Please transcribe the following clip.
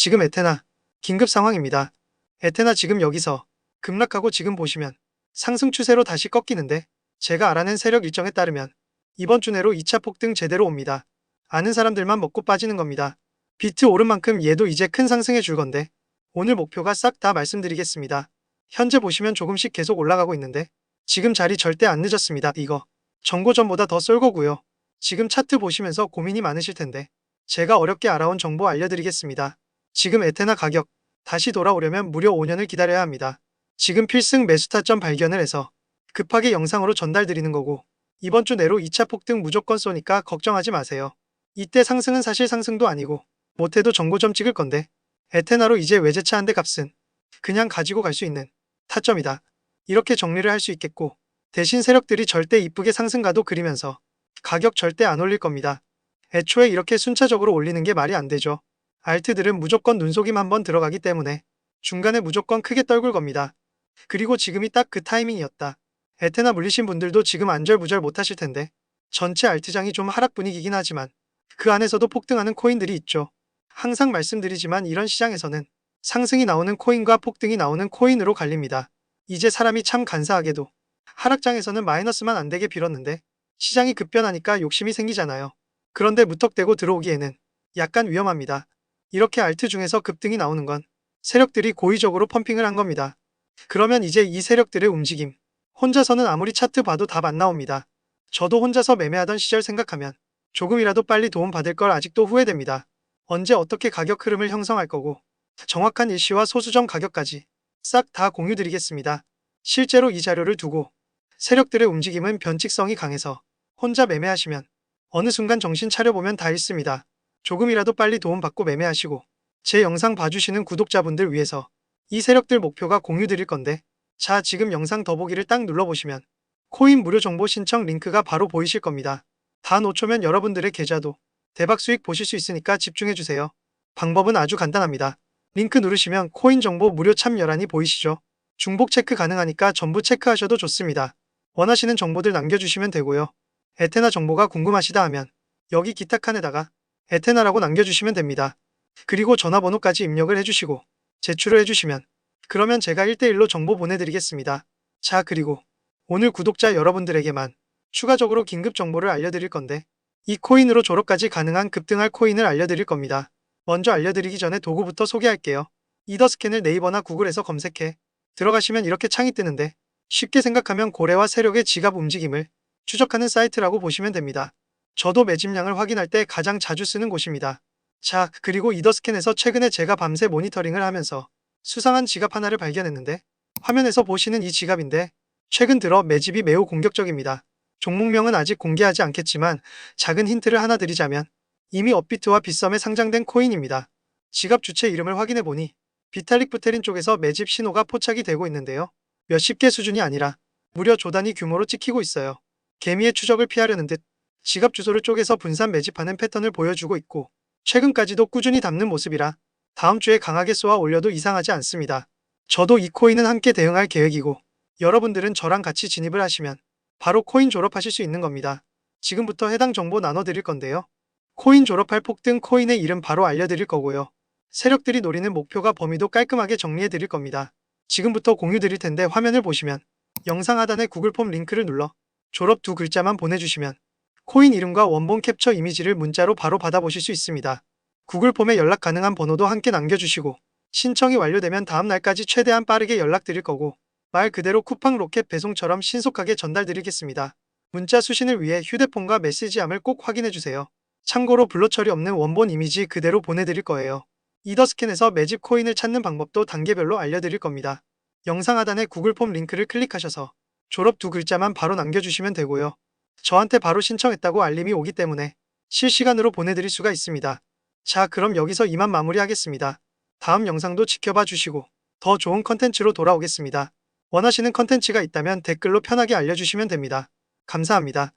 지금 에테나 긴급 상황입니다. 에테나 지금 여기서 급락하고 지금 보시면 상승 추세로 다시 꺾이는데 제가 알아낸 세력 일정에 따르면 이번 주 내로 2차 폭등 제대로 옵니다. 아는 사람들만 먹고 빠지는 겁니다. 비트 오른 만큼 얘도 이제 큰 상승해 줄 건데 오늘 목표가 싹 다 말씀드리겠습니다. 현재 보시면 조금씩 계속 올라가고 있는데 지금 자리 절대 안 늦었습니다. 이거 정보 전보다 더 쏠거고요. 지금 차트 보시면서 고민이 많으실 텐데 제가 어렵게 알아온 정보 알려드리겠습니다. 지금 에테나 가격 다시 돌아오려면 무려 5년을 기다려야 합니다. 지금 필승 매수 타점 발견을 해서 급하게 영상으로 전달드리는 거고 이번 주 내로 2차 폭등 무조건 쏘니까 걱정하지 마세요. 이때 상승은 사실 상승도 아니고 못해도 정고점 찍을 건데 에테나로 이제 외제차 한 대 값은 그냥 가지고 갈 수 있는 타점이다. 이렇게 정리를 할 수 있겠고 대신 세력들이 절대 이쁘게 상승가도 그리면서 가격 절대 안 올릴 겁니다. 애초에 이렇게 순차적으로 올리는 게 말이 안 되죠. 알트들은 무조건 눈속임 한번 들어가기 때문에 중간에 무조건 크게 떨굴 겁니다. 그리고 지금이 딱 그 타이밍이었다. 에테나 물리신 분들도 지금 안절부절 못하실 텐데 전체 알트장이 좀 하락 분위기긴 하지만 그 안에서도 폭등하는 코인들이 있죠. 항상 말씀드리지만 이런 시장에서는 상승이 나오는 코인과 폭등이 나오는 코인으로 갈립니다. 이제 사람이 참 간사하게도 하락장에서는 마이너스만 안 되게 빌었는데 시장이 급변하니까 욕심이 생기잖아요. 그런데 무턱대고 들어오기에는 약간 위험합니다. 이렇게 알트 중에서 급등이 나오는 건 세력들이 고의적으로 펌핑을 한 겁니다. 그러면 이제 이 세력들의 움직임, 혼자서는 아무리 차트 봐도 답 안 나옵니다. 저도 혼자서 매매하던 시절 생각하면 조금이라도 빨리 도움 받을 걸 아직도 후회됩니다. 언제 어떻게 가격 흐름을 형성할 거고 정확한 일시와 소수점 가격까지 싹 다 공유드리겠습니다. 실제로 이 자료를 두고 세력들의 움직임은 변칙성이 강해서 혼자 매매하시면 어느 순간 정신 차려보면 다 있습니다. 조금이라도 빨리 도움받고 매매하시고 제 영상 봐주시는 구독자분들 위해서 이 세력들 목표가 공유드릴 건데 자 지금 영상 더보기를 딱 눌러보시면 코인 무료 정보 신청 링크가 바로 보이실 겁니다. 단 5초면 여러분들의 계좌도 대박 수익 보실 수 있으니까 집중해주세요. 방법은 아주 간단합니다. 링크 누르시면 코인 정보 무료 참여란이 보이시죠? 중복 체크 가능하니까 전부 체크하셔도 좋습니다. 원하시는 정보들 남겨주시면 되고요. 에테나 정보가 궁금하시다 하면 여기 기타 칸에다가 에테나라고 남겨주시면 됩니다. 그리고 전화번호까지 입력을 해주시고 제출을 해주시면 그러면 제가 1대1로 정보 보내드리겠습니다. 자 그리고 오늘 구독자 여러분들에게만 추가적으로 긴급 정보를 알려드릴 건데 이 코인으로 졸업까지 가능한 급등할 코인을 알려드릴 겁니다. 먼저 알려드리기 전에 도구부터 소개할게요. 이더스캔을 네이버나 구글에서 검색해 들어가시면 이렇게 창이 뜨는데 쉽게 생각하면 고래와 세력의 지갑 움직임을 추적하는 사이트라고 보시면 됩니다. 저도 매집량을 확인할 때 가장 자주 쓰는 곳입니다. 자, 그리고 이더스캔에서 최근에 제가 밤새 모니터링을 하면서 수상한 지갑 하나를 발견했는데 화면에서 보시는 이 지갑인데 최근 들어 매집이 매우 공격적입니다. 종목명은 아직 공개하지 않겠지만 작은 힌트를 하나 드리자면 이미 업비트와 빗썸에 상장된 코인입니다. 지갑 주체 이름을 확인해 보니 비탈릭 부테린 쪽에서 매집 신호가 포착이 되고 있는데요. 몇십 개 수준이 아니라 무려 조단위 규모로 찍히고 있어요. 개미의 추적을 피하려는 듯 지갑 주소를 쪼개서 분산 매집하는 패턴을 보여주고 있고 최근까지도 꾸준히 담는 모습이라 다음 주에 강하게 쏘아 올려도 이상하지 않습니다. 저도 이 코인은 함께 대응할 계획이고 여러분들은 저랑 같이 진입을 하시면 바로 코인 졸업하실 수 있는 겁니다. 지금부터 해당 정보 나눠드릴 건데요. 코인 졸업할 폭 등 코인의 이름 바로 알려드릴 거고요. 세력들이 노리는 목표가 범위도 깔끔하게 정리해드릴 겁니다. 지금부터 공유 드릴 텐데 화면을 보시면 영상 하단에 구글 폼 링크를 눌러 졸업 두 글자만 보내주시면 코인 이름과 원본 캡처 이미지를 문자로 바로 받아보실 수 있습니다. 구글 폼에 연락 가능한 번호도 함께 남겨주시고 신청이 완료되면 다음 날까지 최대한 빠르게 연락드릴 거고 말 그대로 쿠팡 로켓 배송처럼 신속하게 전달드리겠습니다. 문자 수신을 위해 휴대폰과 메시지함을 꼭 확인해주세요. 참고로 블러 처리 없는 원본 이미지 그대로 보내드릴 거예요. 이더스캔에서 매집 코인을 찾는 방법도 단계별로 알려드릴 겁니다. 영상 하단에 구글 폼 링크를 클릭하셔서 졸업 두 글자만 바로 남겨주시면 되고요. 저한테 바로 신청했다고 알림이 오기 때문에 실시간으로 보내드릴 수가 있습니다. 자 그럼 여기서 이만 마무리하겠습니다. 다음 영상도 지켜봐 주시고 더 좋은 컨텐츠로 돌아오겠습니다. 원하시는 컨텐츠가 있다면 댓글로 편하게 알려주시면 됩니다. 감사합니다.